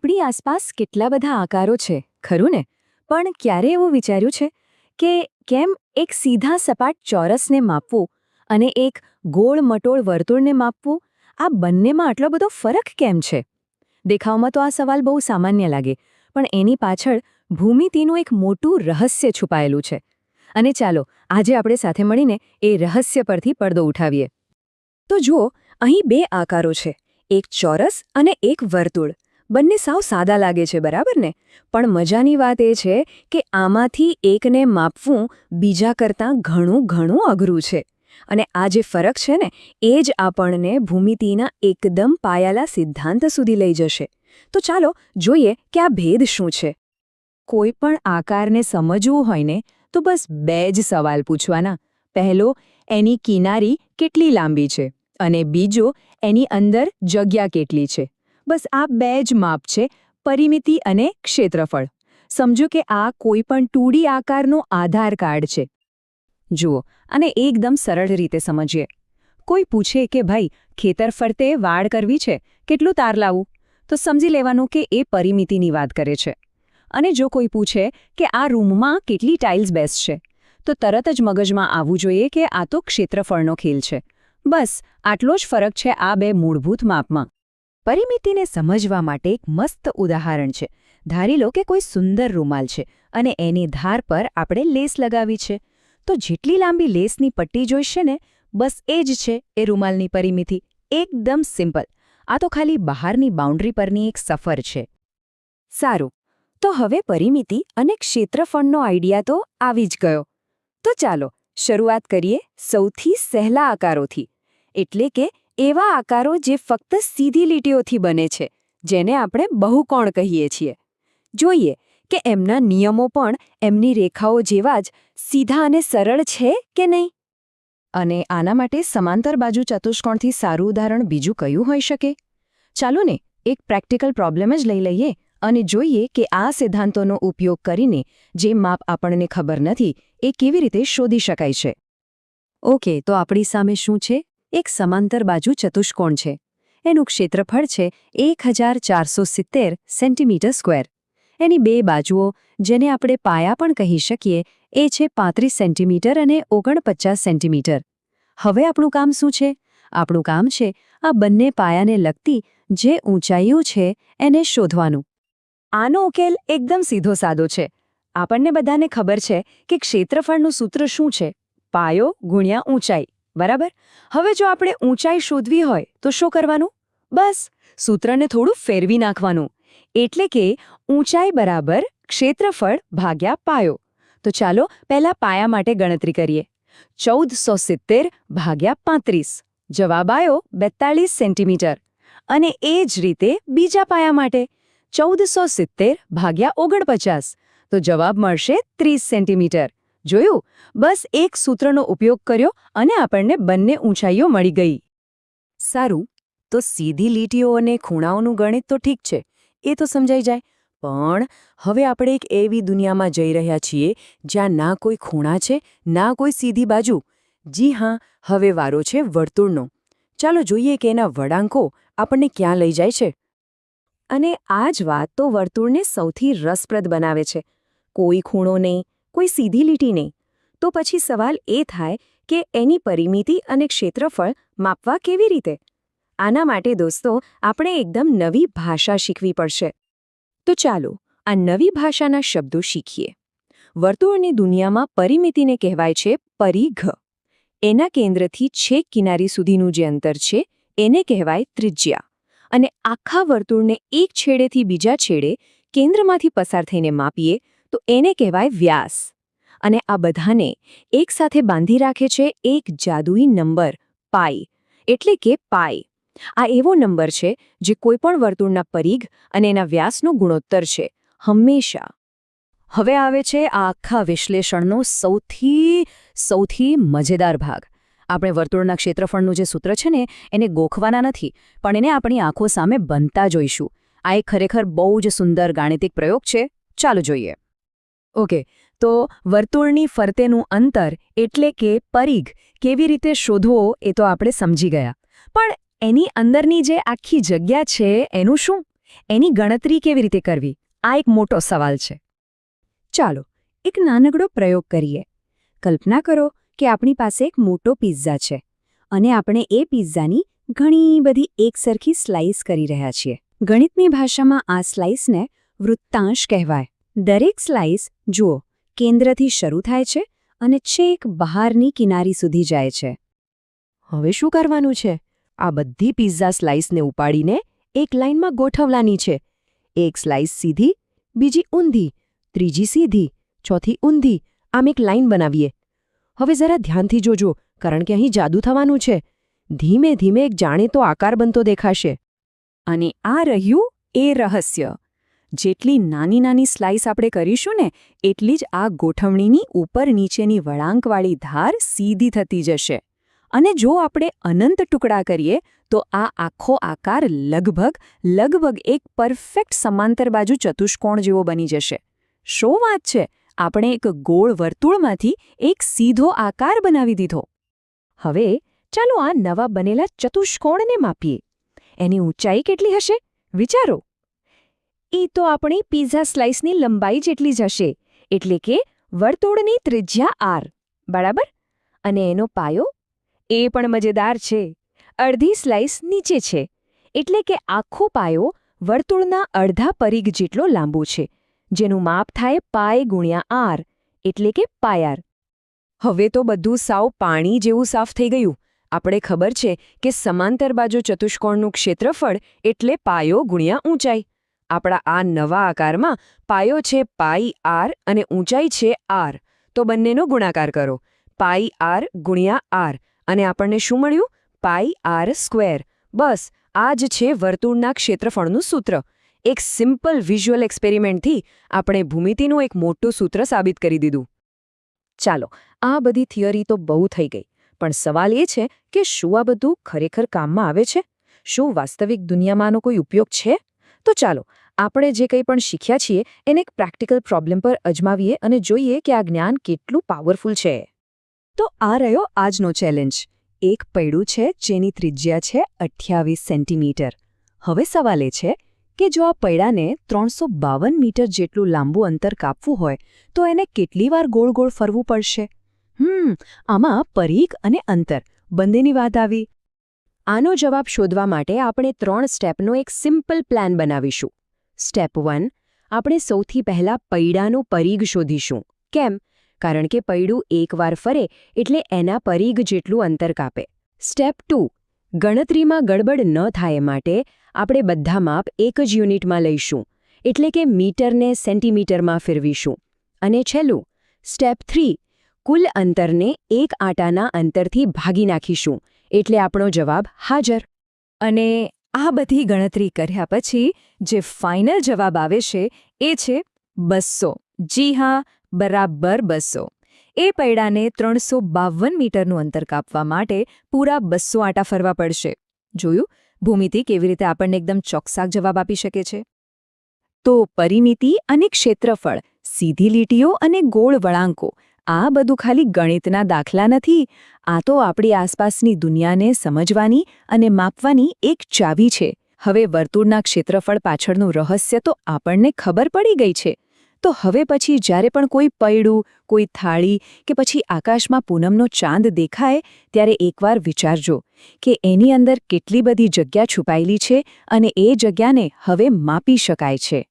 આપણી આસપાસ કેટલા બધા આકારો છે, ખરું ને? પણ ક્યારે એવું વિચાર્યું છે કે કેમ એક સીધા સપાટ ચોરસને માપવું અને એક ગોળ મટોળ વર્તુળને માપવું? આ બંનેમાં આટલો બધો ફરક કેમ છે? દેખાવમાં તો આ સવાલ બહુ સામાન્ય લાગે, પણ એની પાછળ ભૂમિતિનું એક મોટું રહસ્ય છુપાયેલું છે. અને ચાલો, આજે આપણે સાથે મળીને એ રહસ્ય પરથી પડદો ઉઠાવીએ. તો જુઓ, અહીં બે આકારો છે, એક ચોરસ અને એક વર્તુળ. બંને સાવ સાદા લાગે છે, બરાબર ને? પણ મજાની વાત એ છે કે આમાંથી એકને માપવું બીજા કરતાં ઘણું ઘણું અઘરું છે. અને આ જે ફરક છે ને, એ જ આપણને ભૂમિતિના એકદમ પાયાલા સિદ્ધાંત સુધી લઈ જશે. તો ચાલો જોઈએ કે આ ભેદ શું છે. કોઈ પણ આકારને સમજવું હોય ને, તો બસ બે જ સવાલ પૂછવાના. પહેલો, એની કિનારી કેટલી લાંબી છે? અને બીજો, એની અંદર જગ્યા કેટલી છે? બસ આ બે જ માપ છે, પરિમિતિ અને ક્ષેત્રફળ. સમજો કે આ કોઈ પણ ટુડી આકારનો આધાર કાર્ડ છે. જુઓ અને એકદમ સરળ રીતે સમજીએ. કોઈ પૂછે કે ભાઈ, ખેતર ફરતે વાડ કરવી છે? કેટલું તાર લાવવું તો સમજી લેવાનું કે એ પરિમિતિની વાત કરે છે. અને જો કોઈ પૂછે કે આ રૂમમાં કેટલી ટાઇલ્સ બેસ્ટ છે, તો તરત જ મગજમાં આવવું જોઈએ કે આ તો ક્ષેત્રફળનો ખેલ છે. બસ, આટલો જ ફરક છે આ બે મૂળભૂત માપમાં. પરિમિતિને સમજવા માટે એક મસ્ત ઉદાહરણ છે. ધારી લો કે કોઈ સુંદર રૂમાલ છે અને એની ધાર પર આપણે લેસ લગાવી છે. તો જેટલી લાંબી લેસની પટ્ટી જોઈશે ને, બસ એ જ છે એ રૂમાલની પરિમિતિ. એકદમ સિમ્પલ. આ તો ખાલી બહારની બાઉન્ડ્રી પરની એક સફર છે. સારું. તો હવે પરિમિતિ અને ક્ષેત્રફળનો આઈડિયા તો આવી જ ગયો. તો ચાલો, શરૂઆત કરીએ સૌથી સહેલા આકારોથી. એટલે કે એવા આકારો જે ફક્ત સીધી લીટીઓથી બને છે, જેને આપણે બહુકોણ કહીએ છીએ. જોઈએ કે એમના નિયમો પણ એમની રેખાઓ જેવા જ સીધા અને સરળ છે કે નહીં? અને આના માટે સમાંતર બાજુ ચતુષ્કોણથી સારું ઉદાહરણ બીજું કયું હોઈ શકે? ચાલો ને એક પ્રેક્ટિકલ પ્રોબ્લેમ જ લઈ લઈએ અને જોઈએ કે આ સિદ્ધાંતોનો ઉપયોગ કરીને જે માપ આપણને ખબર નથી, એ કેવી રીતે શોધી શકાય છે. ઓકે, તો આપણી સામે શું છે? એક સમાંતર બાજુ ચતુષ્કોણ છે. એનું ક્ષેત્રફળ છે એક સેન્ટીમીટર સ્ક્વેર. એની બે બાજુઓ, જેને આપણે પાયા પણ કહી શકીએ, એ છે પાંત્રીસ સેન્ટીમીટર અને ઓગણપચાસ સેન્ટીમીટર. હવે આપણું કામ શું છે? આપણું કામ છે આ બંને પાયાને લગતી જે ઊંચાઈઓ છે એને શોધવાનું. આનો ઉકેલ એકદમ સીધો સાદો છે. આપણને બધાને ખબર છે કે ક્ષેત્રફળનું સૂત્ર શું છે? પાયો ગુણ્યા ઊંચાઈ. બરાબર? હવે જો આપણે ઊંચાઈ શોધવી હોય, તો શું કરવાનું? બસ, સૂત્રને થોડું ફેરવી નાખવાનું. એટલે કે ઊંચાઈ બરાબર ક્ષેત્રફળ ભાગ્યા પાયો. તો ચાલો પહેલા પાયા માટે ગણતરી કરીએ. ચૌદસો સિત્તેર ભાગ્યા પાંત્રીસ. જવાબ આવ્યો બેતાળીસ સેન્ટીમીટર. અને એ જ રીતે બીજા પાયા માટે. ચૌદસો સિત્તેર ભાગ્યા ઓગણપચાસ. તો જવાબ મળશે ત્રીસ સેન્ટીમીટર. જોયું? બસ એક સૂત્રનો ઉપયોગ કર્યો અને આપણને બંને ઊંચાઈઓ મળી ગઈ. સારું, તો સીધી લીટીઓ અને ખૂણાઓનું ગણિત તો ઠીક છે, એ તો સમજાઈ જાય. પણ હવે આપણે એક એવી દુનિયામાં જઈ રહ્યા છીએ જ્યાં ના કોઈ ખૂણા છે, ના કોઈ સીધી બાજુ. જી હા, હવે વારો છે વર્તુળનો. ચાલો જોઈએ કે એના વળાંકો આપણને ક્યાં લઈ જાય છે. અને આ જ વાત તો વર્તુળને સૌથી રસપ્રદ બનાવે છે. કોઈ ખૂણો નહીં કોઈ સીધી લીટી નહીં. તો પછી સવાલ એ થાય કે એની પરિમિતિ અને ક્ષેત્રફળ માપવા કેવી રીતે? આના માટે દોસ્તો, આપણે એકદમ નવી ભાષા શીખવી પડશે. તો ચાલો, આ નવી ભાષાના શબ્દો શીખીએ. વર્તુળની દુનિયામાં પરિમિતિને કહેવાય છે પરિઘ. એના કેન્દ્રથી છેક કિનારી સુધીનું જે અંતર છે, એને કહેવાય ત્રિજ્યા. અને આખા વર્તુળને એક છેડેથી બીજા છેડે કેન્દ્રમાંથી પસાર થઈને માપીએ તો એને કહેવાય વ્યાસ. અને આ બધાને એકસાથે બાંધી રાખે છે એક જાદુઈ નંબર, પાઈ. એટલે કે પાઈ. આ એવો નંબર છે જે કોઈપણ વર્તુળના પરિઘ અને એના વ્યાસનો ગુણોત્તર છે. હંમેશા. હવે આવે છે આ આખા વિશ્લેષણનો સૌથી સૌથી મજેદાર ભાગ. આપણે વર્તુળના ક્ષેત્રફળનું જે સૂત્ર છે ને, એને ગોખવાના નથી, પણ એને આપણી આંખો સામે બનતા જોઈશું. આ એક ખરેખર બહુ જ સુંદર ગાણિતિક પ્રયોગ છે. ચાલો જોઈએ. ઓકે, તો વર્તુળની ફરતેનું અંતર એટલે કે પરિઘ કેવી રીતે શોધવો એ તો આપણે સમજી ગયા. પણ એની અંદરની જે આખી જગ્યા છે એનું શું? એની ગણતરી કેવી રીતે કરવી? આ એક મોટો સવાલ છે. ચાલો, એક નાનકડો પ્રયોગ કરીએ. કલ્પના કરો કે આપણી પાસે એક મોટો પિઝા છે અને આપણે એ પિઝાની ઘણી બધી એકસરખી સ્લાઇસ કરી રહ્યા છીએ. ગણિતની ભાષામાં આ સ્લાઇસને વૃત્તાંશ કહેવાય. દરેક સ્લાઇસ જુઓ કેન્દ્રથી શરૂ થાય છે અને છેક બહારની કિનારી સુધી જાય છે. હવે શું કરવાનું છે? આ બધી પિઝા સ્લાઇસને ઉપાડીને એક લાઇનમાં ગોઠવવાની છે. એક સ્લાઇસ સીધી બીજી ઊંધી ત્રીજી સીધી ચોથી ઊંધી આમ એક લાઇન બનાવીએ. હવે જરા ધ્યાનથી જોજો કારણ કે અહીં જાદુ થવાનું છે. ધીમે ધીમે એક જાણીતો આકાર બનતો દેખાશે. અને આ રહ્યું એ રહસ્ય. જેટલી નાની નાની સ્લાઇસ આપણે કરીશું ને, એટલી જ આ ગોઠવણીની ઉપર નીચેની વળાંકવાળી ધાર સીધી થતી જશે. અને જો આપણે અનંત ટુકડા કરીએ, તો આ આખો આકાર લગભગ લગભગ એક પરફેક્ટ સમાંતર બાજુ ચતુષ્કોણ જેવો બની જશે. શો વાત છે? આપણે એક ગોળ વર્તુળમાંથી એક સીધો આકાર બનાવી દીધો. હવે ચાલો આ નવા બનેલા ચતુષ્કોણને માપીએ. એની ઊંચાઈ કેટલી હશે? વિચારો. એ તો આપણી પિઝા સ્લાઇસની લંબાઈ જેટલી જ હશે, એટલે કે વર્તુળની ત્રિજ્યા આર, બરાબર? અને એનો પાયો? એ પણ મજેદાર છે. અડધી સ્લાઇસ નીચે છે, એટલે કે આખો પાયો વર્તુળના અડધા પરિઘ જેટલો લાંબો છે, જેનું માપ થાય પાય ગુણ્યા આર, એટલે કે પાયાર હવે તો બધું સાવ પાણી જેવું સાફ થઈ ગયું. આપણે ખબર છે કે સમાંતર બાજુ ચતુષ્કોણનું ક્ષેત્રફળ એટલે પાયો ગુણ્યા ઊંચાઈ. આપણા આ નવા આકારમાં પાયો છે પાઈ આર અને ઊંચાઈ છે આર. તો બંનેનો ગુણાકાર કરો. પાઈ આર ગુણ્યા આર. અને આપણને શું મળ્યું? પાઈ આર સ્ક્વેર. બસ, આ જ છે વર્તુળના ક્ષેત્રફળનું સૂત્ર. એક સિમ્પલ વિઝ્યુઅલ એક્સપેરિમેન્ટથી આપણે ભૂમિતિનું એક મોટું સૂત્ર સાબિત કરી દીધું. ચાલો, આ બધી થિયરી તો બહુ થઈ ગઈ. પણ સવાલ એ છે કે શું આ બધું ખરેખર કામમાં આવે છે? શું વાસ્તવિક દુનિયામાંનો કોઈ ઉપયોગ છે? તો ચાલો આપણે જે કંઈ પણ શીખ્યા છીએ, એને એક પ્રેક્ટિકલ પ્રોબ્લેમ પર અજમાવીએ અને જોઈએ કે આ જ્ઞાન કેટલું પાવરફુલ છે. તો આ રહ્યો આજનો ચેલેન્જ. એક પૈડું છે જેની ત્રિજ્યા છે અઠ્યાવીસ સેન્ટીમીટર. હવે સવાલ એ છે કે જો આ પૈડાને ત્રણસો બાવન મીટર જેટલું લાંબુ અંતર કાપવું હોય, તો એને કેટલી વાર ગોળ ગોળ ફરવું પડશે? હમ, આમાં પરીખ અને અંતર બંનેની વાત આવી. આનો જવાબ શોધવા માટે આપણે ત્રણ સ્ટેપનો એક સિમ્પલ પ્લાન બનાવીશું. સ્ટેપ વન આપણે સૌથી પહેલા પૈડાનું પરીઘ શોધીશું. કેમ? કારણ કે પૈડું એકવાર ફરે એટલે એના પરીઘ જેટલું અંતર કાપે. સ્ટેપ ટુ ગણતરીમાં ગડબડ ન થાય માટે આપણે બધા માપ એક જ યુનિટમાં લઈશું. એટલે કે મીટરને સેન્ટીમીટરમાં ફેરવીશું. અને છેલ્લું સ્ટેપ થ્રી કુલ અંતરને એક આટાના અંતરથી ભાગી નાખીશું. એટલે આપણો જવાબ હાજર. અને આ બધી ગણતરી કર્યા પછી જે ફાઇનલ જવાબ આવે છે, એ છે બસો. જી હા, બરાબર બસો. એ પૈડાને ત્રણસો બાવન મીટરનું અંતર કાપવા માટે પૂરા બસો આટા ફરવા પડશે. જોયું? ભૂમિતિ કેવી રીતે આપણને એકદમ ચોકસાક જવાબ આપી શકે છે? તો પરિમિતિ અને ક્ષેત્રફળ, સીધી લીટીઓ અને ગોળ વળાંકો આ બધું ખાલી ગણિતના દાખલા નથી, આ તો આપણી આસપાસની દુનિયાને સમજવાની અને માપવાની એક ચાવી છે. હવે વર્તુળના ક્ષેત્રફળ પાછળનું રહસ્ય તો આપણને ખબર પડી ગઈ છે. તો હવે પછી જ્યારે પણ કોઈ પૈડું, કોઈ થાળી કે પછી આકાશમાં પૂનમનો ચાંદ દેખાય, ત્યારે એકવાર વિચારજો કે એની અંદર કેટલી બધી જગ્યા છુપાયેલી છે અને એ જગ્યાને હવે માપી શકાય છે.